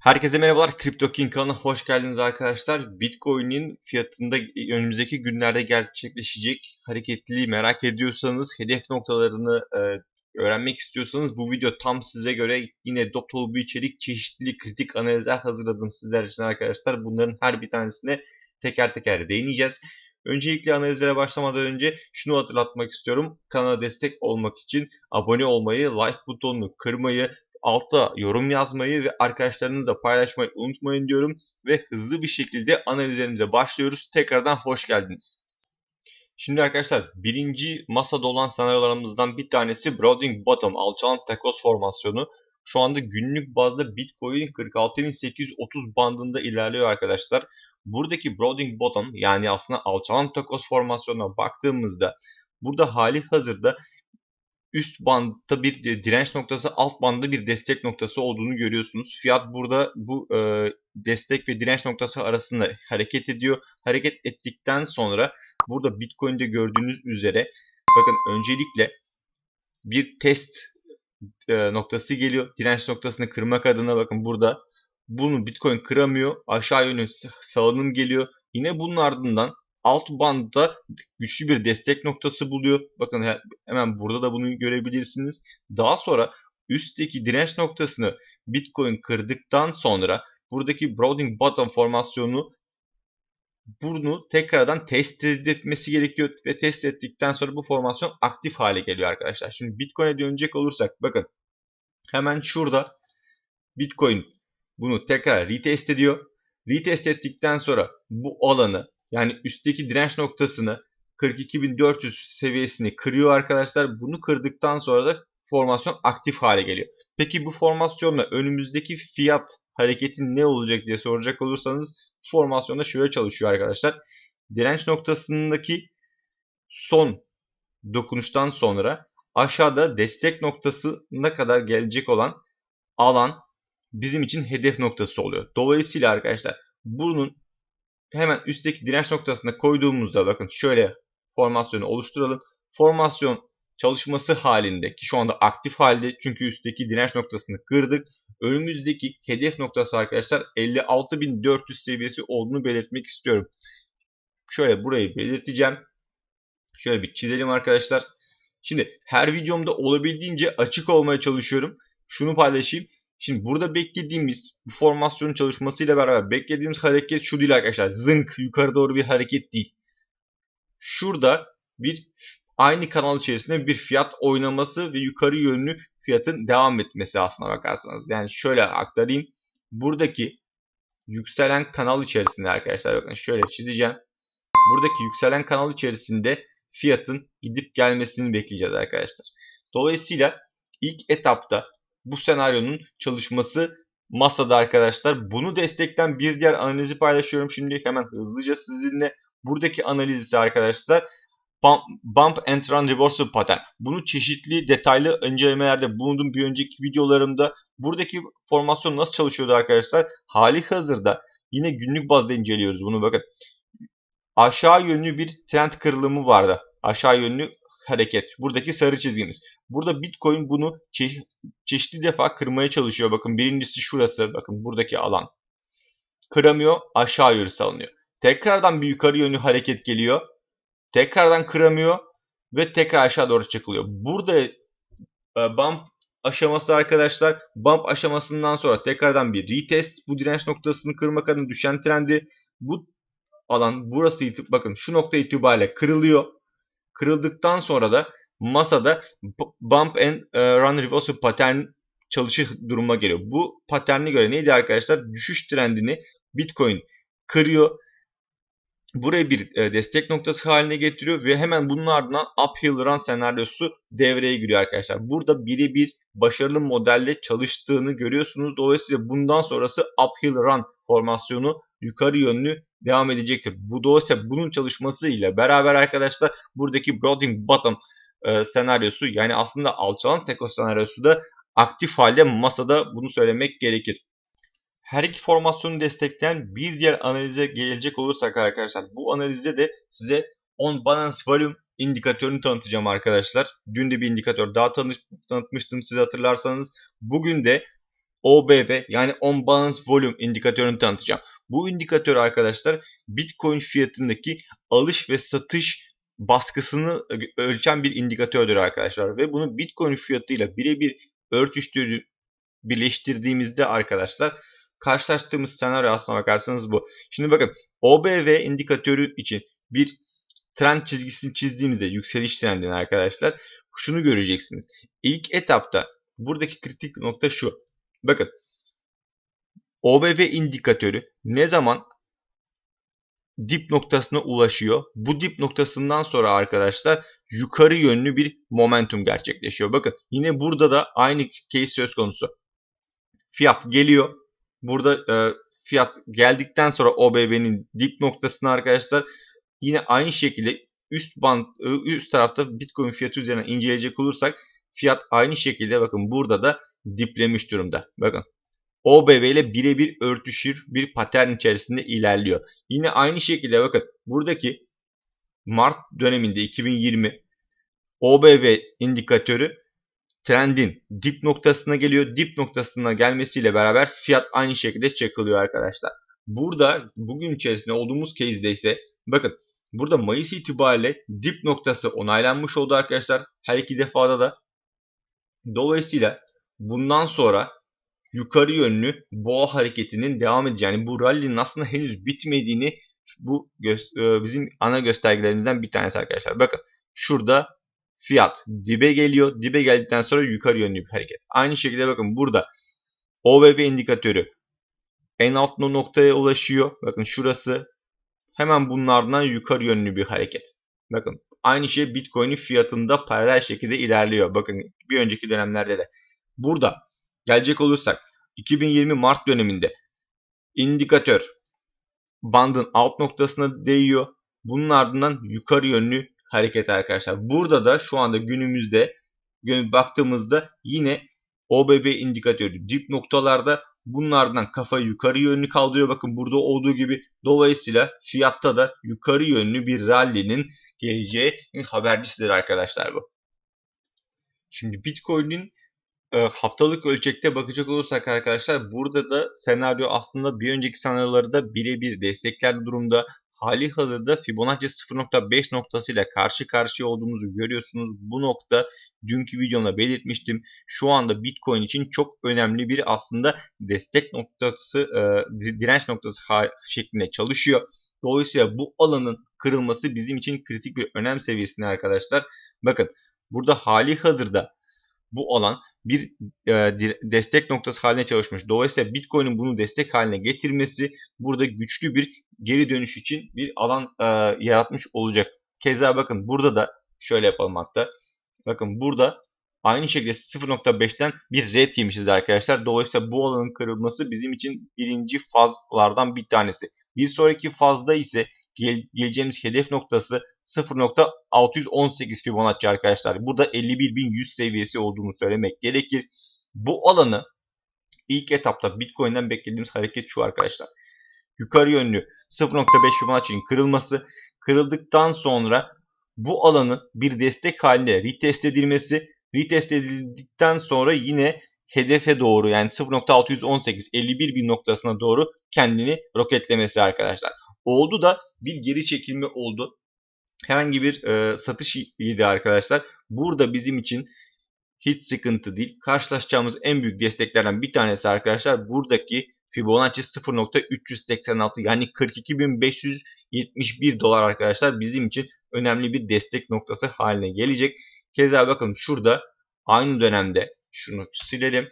Herkese merhabalar. Crypto King kanalına hoş geldiniz arkadaşlar. Bitcoin'in fiyatında önümüzdeki günlerde gerçekleşecek hareketliliği merak ediyorsanız, hedef noktalarını e, öğrenmek istiyorsanız bu video tam size göre yine dolu bir içerik, çeşitli kritik analizler hazırladım sizler için arkadaşlar. Bunların her bir tanesine teker teker değineceğiz. Öncelikle analizlere başlamadan önce şunu hatırlatmak istiyorum. Kanala destek olmak için abone olmayı, like butonunu kırmayı, altta yorum yazmayı ve arkadaşlarınızla paylaşmayı unutmayın diyorum. Ve hızlı bir şekilde analizlerimize başlıyoruz. Tekrardan hoş geldiniz. Şimdi arkadaşlar birinci masada olan senaryolarımızdan bir tanesi Broadening Bottom alçalan takos formasyonu. Şu anda günlük bazda Bitcoin 46.830 bandında ilerliyor arkadaşlar. Buradaki Broadening Bottom yani aslında alçalan takos formasyonuna baktığımızda burada hali hazırda üst bantta bir direnç noktası, alt bandda bir destek noktası olduğunu görüyorsunuz. Fiyat burada bu e, destek ve direnç noktası arasında hareket ediyor. Hareket ettikten sonra burada Bitcoin'de gördüğünüz üzere bakın öncelikle bir test e, noktası geliyor. Direnç noktasını kırmak adına bakın burada bunu Bitcoin kıramıyor. Aşağı yönlü salınım geliyor. Yine bunun ardından alt bandda güçlü bir destek noktası buluyor. Bakın hemen burada da bunu görebilirsiniz. Daha sonra üstteki direnç noktasını Bitcoin kırdıktan sonra buradaki Broadening Bottom formasyonu bunu tekrardan test etmesi gerekiyor ve test ettikten sonra bu formasyon aktif hale geliyor arkadaşlar. Şimdi Bitcoin'e dönecek olursak bakın hemen şurada Bitcoin bunu tekrar retest ediyor. Retest ettikten sonra bu alanı yani üstteki direnç noktasını 42.400 seviyesini kırıyor arkadaşlar. Bunu kırdıktan sonra da formasyon aktif hale geliyor. Peki bu formasyonla önümüzdeki fiyat hareketi ne olacak diye soracak olursanız formasyonda şöyle çalışıyor arkadaşlar. Direnç noktasındaki son dokunuştan sonra aşağıda destek noktasına kadar gelecek olan alan bizim için hedef noktası oluyor. Dolayısıyla arkadaşlar bunun hemen üstteki direnç noktasına koyduğumuzda bakın şöyle formasyonu oluşturalım. Formasyon çalışması halinde ki şu anda aktif halde çünkü üstteki direnç noktasını kırdık. Önümüzdeki hedef noktası arkadaşlar 56.400 seviyesi olduğunu belirtmek istiyorum. Şöyle burayı belirteceğim. Şöyle bir çizelim arkadaşlar. Şimdi her videomda olabildiğince açık olmaya çalışıyorum. Şunu paylaşayım. Şimdi burada beklediğimiz bu formasyonun çalışmasıyla beraber beklediğimiz hareket şu değil arkadaşlar. Zınk yukarı doğru bir hareket değil. Şurada bir aynı kanal içerisinde bir fiyat oynaması ve yukarı yönlü fiyatın devam etmesi aslına bakarsanız. Yani şöyle aktarayım. Buradaki yükselen kanal içerisinde arkadaşlar bakın şöyle çizeceğim. Buradaki yükselen kanal içerisinde fiyatın gidip gelmesini bekleyeceğiz arkadaşlar. Dolayısıyla ilk etapta bu senaryonun çalışması masada arkadaşlar. Bunu destekten bir diğer analizi paylaşıyorum şimdi hemen hızlıca sizinle. Buradaki analiz ise arkadaşlar Bump and Run Reversal Pattern. Bunu çeşitli detaylı incelemelerde bulundum bir önceki videolarımda. Buradaki formasyon nasıl çalışıyordu arkadaşlar? Hali hazırda yine günlük bazda inceliyoruz bunu bakın. Aşağı yönlü bir trend kırılımı vardı. Aşağı yönlü hareket. Buradaki sarı çizgimiz. Burada Bitcoin bunu çe çeşitli defa kırmaya çalışıyor. Bakın birincisi şurası. Bakın buradaki alan. Kıramıyor. Aşağı yönlü salınıyor. Tekrardan bir yukarı yönlü hareket geliyor. Tekrardan kıramıyor. Ve tekrar aşağı doğru çakılıyor. Burada e, bump aşaması arkadaşlar. Bump aşamasından sonra tekrardan bir retest. Bu direnç noktasını kırmak adına düşen trendi. Bu alan burası bakın şu nokta itibariyle kırılıyor. Kırıldıktan sonra da masada bump and e, run reversal patern çalışır duruma geliyor. Bu paterne göre neydi arkadaşlar? Düşüş trendini Bitcoin kırıyor. Buraya bir e, destek noktası haline getiriyor ve hemen bunun ardından uphill run senaryosu devreye giriyor arkadaşlar. Burada birebir başarılı modelle çalıştığını görüyorsunuz. Dolayısıyla bundan sonrası uphill run formasyonu yukarı yönlü devam edecektir. Bu dolayısıyla bunun çalışmasıyla beraber arkadaşlar buradaki broadening bottom e, senaryosu yani aslında alçalan teko senaryosu da aktif halde masada bunu söylemek gerekir. Her iki formasyonu destekleyen bir diğer analize gelecek olursak arkadaşlar bu analizde de size on balance volume indikatörünü tanıtacağım arkadaşlar. Dün de bir indikatör daha tanıtmıştım size hatırlarsanız. Bugün de OBV yani On Balance Volume indikatörünü tanıtacağım. Bu indikatör arkadaşlar Bitcoin fiyatındaki alış ve satış baskısını ölçen bir indikatördür arkadaşlar. Ve bunu Bitcoin fiyatıyla birebir örtüştürdüğü birleştirdiğimizde arkadaşlar karşılaştığımız senaryo aslına bakarsanız bu. Şimdi bakın OBV indikatörü için bir trend çizgisini çizdiğimizde yükseliş trendini arkadaşlar şunu göreceksiniz. İlk etapta buradaki kritik nokta şu. Bakın OBV indikatörü ne zaman dip noktasına ulaşıyor. Bu dip noktasından sonra arkadaşlar yukarı yönlü bir momentum gerçekleşiyor. Bakın yine burada da aynı case söz konusu. Fiyat geliyor. Burada e, fiyat geldikten sonra OBV'nin dip noktasına arkadaşlar yine aynı şekilde üst band e, üst tarafta Bitcoin fiyatı üzerinden inceleyecek olursak fiyat aynı şekilde bakın burada da diplemiş durumda. Bakın OBV ile birebir örtüşür bir patern içerisinde ilerliyor. Yine aynı şekilde bakın buradaki Mart döneminde 2020 OBV indikatörü trendin dip noktasına geliyor. Dip noktasına gelmesiyle beraber fiyat aynı şekilde çakılıyor arkadaşlar. Burada bugün içerisinde olduğumuz case'de ise bakın burada Mayıs itibariyle dip noktası onaylanmış oldu arkadaşlar. Her iki defada da. Dolayısıyla bundan sonra yukarı yönlü boğa hareketinin devam edeceğini, bu rally'nin aslında henüz bitmediğini bu e, bizim ana göstergelerimizden bir tanesi arkadaşlar. Bakın şurada fiyat dibe geliyor. Dibe geldikten sonra yukarı yönlü bir hareket. Aynı şekilde bakın burada OBB indikatörü en alt noktaya ulaşıyor. Bakın şurası hemen bunlardan yukarı yönlü bir hareket. Bakın aynı şey Bitcoin'in fiyatında paralel şekilde ilerliyor. Bakın bir önceki dönemlerde de. Burada gelecek olursak 2020 Mart döneminde indikatör bandın alt noktasına değiyor. Bunun ardından yukarı yönlü hareket arkadaşlar. Burada da şu anda günümüzde baktığımızda yine OBB indikatörü dip noktalarda bunlardan kafayı yukarı yönlü kaldırıyor. Bakın burada olduğu gibi dolayısıyla fiyatta da yukarı yönlü bir rally'nin geleceği habercisidir arkadaşlar bu. Şimdi Bitcoin'in haftalık ölçekte bakacak olursak arkadaşlar burada da senaryo aslında bir önceki senaryoları da birebir destekler durumda. Hali hazırda Fibonacci 0.5 noktasıyla karşı karşıya olduğumuzu görüyorsunuz. Bu nokta dünkü videomda belirtmiştim. Şu anda Bitcoin için çok önemli bir aslında destek noktası, e, direnç noktası şeklinde çalışıyor. Dolayısıyla bu alanın kırılması bizim için kritik bir önem seviyesinde arkadaşlar. Bakın burada hali hazırda bu alan bir e, destek noktası haline çalışmış. Dolayısıyla Bitcoin'in bunu destek haline getirmesi burada güçlü bir geri dönüş için bir alan e, yaratmış olacak. Keza bakın burada da şöyle yapalım hatta. Bakın burada aynı şekilde 0.5'ten bir red yemişiz arkadaşlar. Dolayısıyla bu alanın kırılması bizim için birinci fazlardan bir tanesi. Bir sonraki fazda ise gel geleceğimiz hedef noktası 0.618 Fibonacci arkadaşlar. Burada 51.100 seviyesi olduğunu söylemek gerekir. Bu alanı ilk etapta Bitcoin'den beklediğimiz hareket şu arkadaşlar. Yukarı yönlü 0.5 Fibonacci'nin kırılması. Kırıldıktan sonra bu alanın bir destek halinde retest edilmesi. Retest edildikten sonra yine hedefe doğru yani 0.618 51 bin noktasına doğru kendini roketlemesi arkadaşlar. Oldu da bir geri çekilme oldu. Herhangi bir e, satış yedi arkadaşlar. Burada bizim için hiç sıkıntı değil. Karşılaşacağımız en büyük desteklerden bir tanesi arkadaşlar buradaki Fibonacci 0.386 yani 42.571 dolar arkadaşlar bizim için önemli bir destek noktası haline gelecek. Keza bakın şurada aynı dönemde şunu silelim.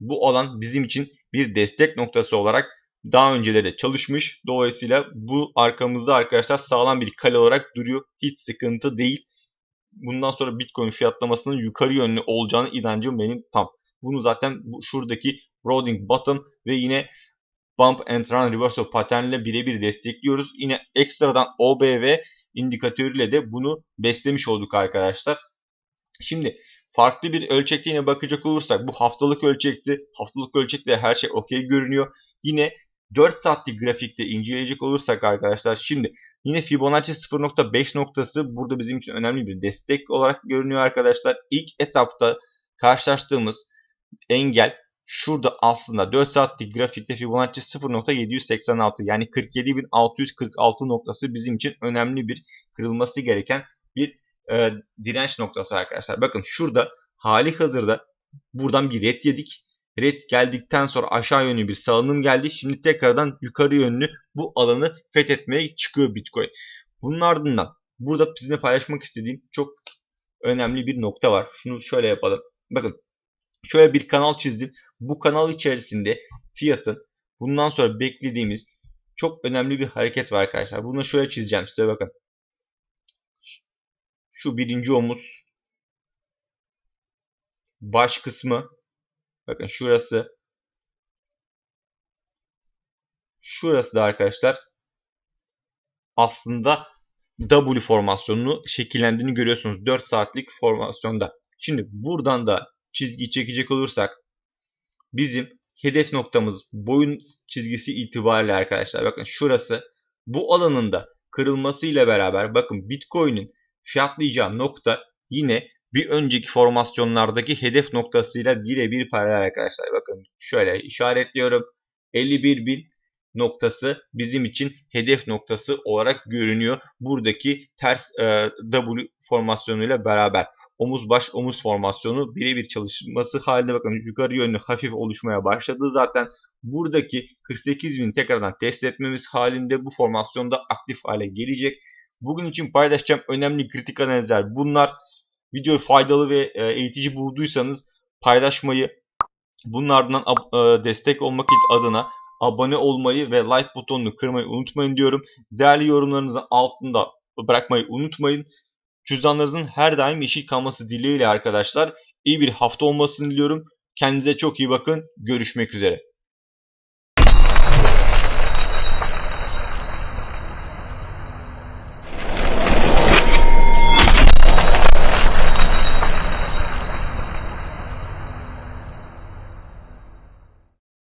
Bu alan bizim için bir destek noktası olarak daha önceleri de çalışmış. Dolayısıyla bu arkamızda arkadaşlar sağlam bir kale olarak duruyor. Hiç sıkıntı değil. Bundan sonra Bitcoin fiyatlamasının yukarı yönlü olacağını inancım benim tam. Bunu zaten bu şuradaki Broading Bottom ve yine Bump and Run Reversal paternle birebir destekliyoruz. Yine ekstradan OBV indikatörüyle de bunu beslemiş olduk arkadaşlar. Şimdi farklı bir ölçekte yine bakacak olursak bu haftalık ölçekti. Haftalık ölçekte her şey okey görünüyor. Yine 4 saatlik grafikte inceleyecek olursak arkadaşlar şimdi yine Fibonacci 0.5 noktası burada bizim için önemli bir destek olarak görünüyor arkadaşlar. İlk etapta karşılaştığımız engel şurada aslında 4 saatlik grafikte Fibonacci 0.786 yani 47.646 noktası bizim için önemli bir kırılması gereken bir e, direnç noktası arkadaşlar. Bakın şurada hali hazırda buradan bir red yedik. Red geldikten sonra aşağı yönlü bir salınım geldi. Şimdi tekrardan yukarı yönlü bu alanı fethetmeye çıkıyor Bitcoin. Bunun ardından burada sizinle paylaşmak istediğim çok önemli bir nokta var. Şunu şöyle yapalım. Bakın şöyle bir kanal çizdim. Bu kanal içerisinde fiyatın bundan sonra beklediğimiz çok önemli bir hareket var arkadaşlar. Bunu şöyle çizeceğim size bakın. Şu birinci omuz baş kısmı bakın şurası şurası da arkadaşlar aslında W formasyonunu şekillendiğini görüyorsunuz 4 saatlik formasyonda. Şimdi buradan da çizgi çekecek olursak bizim hedef noktamız boyun çizgisi itibariyle arkadaşlar bakın şurası bu alanında kırılmasıyla beraber bakın Bitcoin'in fiyatlayacağı nokta yine bir önceki formasyonlardaki hedef noktasıyla birebir paralel arkadaşlar. Bakın şöyle işaretliyorum. 51 bin noktası bizim için hedef noktası olarak görünüyor. Buradaki ters e, W formasyonuyla beraber omuz baş omuz formasyonu birebir çalışması halinde bakın yukarı yönlü hafif oluşmaya başladı zaten. Buradaki 48.000 tekrardan test etmemiz halinde bu formasyonda aktif hale gelecek. Bugün için paylaşacağım önemli kritik analizler bunlar. Videoyu faydalı ve e, eğitici bulduysanız paylaşmayı, bunun ardından e, destek olmak adına abone olmayı ve like butonunu kırmayı unutmayın diyorum. Değerli yorumlarınızı altında bırakmayı unutmayın. Cüzdanlarınızın her daim yeşil kalması dileğiyle arkadaşlar. İyi bir hafta olmasını diliyorum. Kendinize çok iyi bakın. Görüşmek üzere.